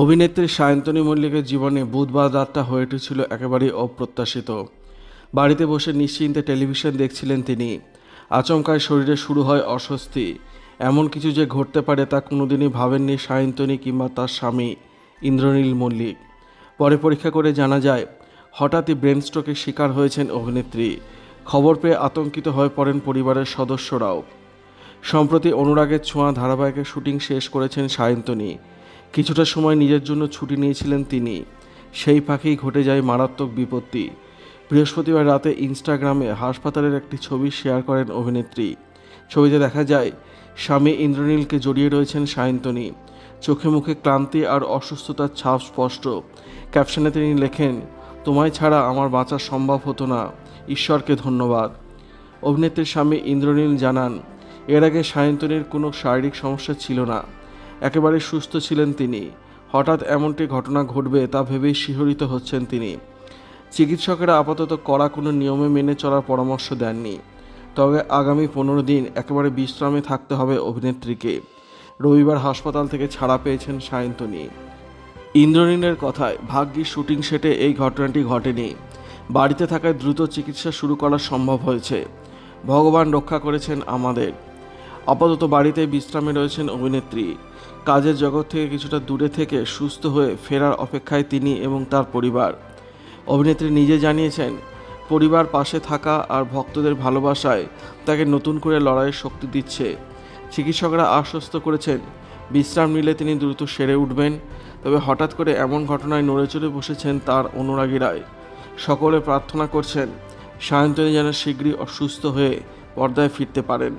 অভিনেত্রী সায়ন্তনী মল্লিকের জীবনে বুধবার রাতটা হয়ে উঠেছিল একেবারেই অপ্রত্যাশিত। বাড়িতে বসে নিশ্চিন্তে টেলিভিশন দেখছিলেন তিনি। আচমকায় শরীরে শুরু হয় অস্বস্তি। এমন কিছু যে ঘটতে পারে তা কোনোদিনই ভাবেননি সায়ন্তনী কিংবা তার স্বামী ইন্দ্রনীল মল্লিক। পরে পরীক্ষা করে জানা যায়, হঠাৎই ব্রেন স্ট্রোকের শিকার হয়েছেন অভিনেত্রী। খবর পেয়ে আতঙ্কিত হয়ে পড়েন পরিবারের সদস্যরাও। সম্প্রতি অনুরাগের ছোঁয়া ধারাবাহিকের শুটিং শেষ করেছেন সায়ন্তনী। কিছুটা সময় নিজের জন্য ছুটি নিয়েছিলেন তিনি। সেই ফাঁকেই ঘটে যায় মারাত্মক বিপত্তি। বৃহস্পতিবার রাতে ইনস্টাগ্রামে হাসপাতালের একটি ছবি শেয়ার করেন অভিনেত্রী। ছবিতে দেখা যায়, স্বামী ইন্দ্রনীলকে জড়িয়ে রয়েছেন সায়ন্তনী। চোখে মুখে ক্লান্তি আর অসুস্থতার ছাপ স্পষ্ট। ক্যাপশনে তিনি লেখেন, তোমায় ছাড়া আমার বাঁচা সম্ভব হতো না। ঈশ্বরকে ধন্যবাদ। অভিনেত্রীর স্বামী ইন্দ্রনীল জানান, এর আগে সায়ন্তনীর কোনো শারীরিক সমস্যা ছিল না। একেবারে সুস্থ ছিলেন তিনি। হঠাৎ এমনটি ঘটনা ঘটবে তা ভেবেই শিহরিত হচ্ছেন তিনি। চিকিৎসকেরা আপাতত কড়া কোনো নিয়মে মেনে চলার পরামর্শ দেননি। তবে আগামী পনেরো দিন একেবারে বিশ্রামে থাকতে হবে অভিনেত্রীকে। রবিবার হাসপাতাল থেকে ছাড়া পেয়েছেন সায়ন্তনী। ইন্দ্রনীলের কথায় ভাগ্যিস শুটিং সেটে এই ঘটনাটি ঘটেনি। বাড়িতে থাকায় দ্রুত চিকিৎসা শুরু করা সম্ভব হয়েছে। ভগবান রক্ষা করেছেন আমাদের। আপাতত বাড়িতে বিশ্রামে রয়েছেন অভিনেত্রী। কাজের জগৎ থেকে কিছুটা দূরে থেকে সুস্থ হয়ে ফেরার অপেক্ষায় তিনি এবং তার পরিবার। অভিনেত্রী নিজে জানিয়েছেন, পরিবার পাশে থাকা আর ভক্তদের ভালোবাসায় তাকে নতুন করে লড়াইয়ের শক্তি দিচ্ছে। চিকিৎসকরা আশ্বস্ত করেছেন, বিশ্রাম নিলে তিনি দ্রুত সেরে উঠবেন, তবে হঠাৎ করে এমন ঘটনায় নড়েচড়ে বসেছেন তার অনুরাগীরাই সকলে প্রার্থনা করছেন, সায়ন্তনী যেন শীঘ্রই অসুস্থ হয়ে পর্দায় ফিরতে পারেন।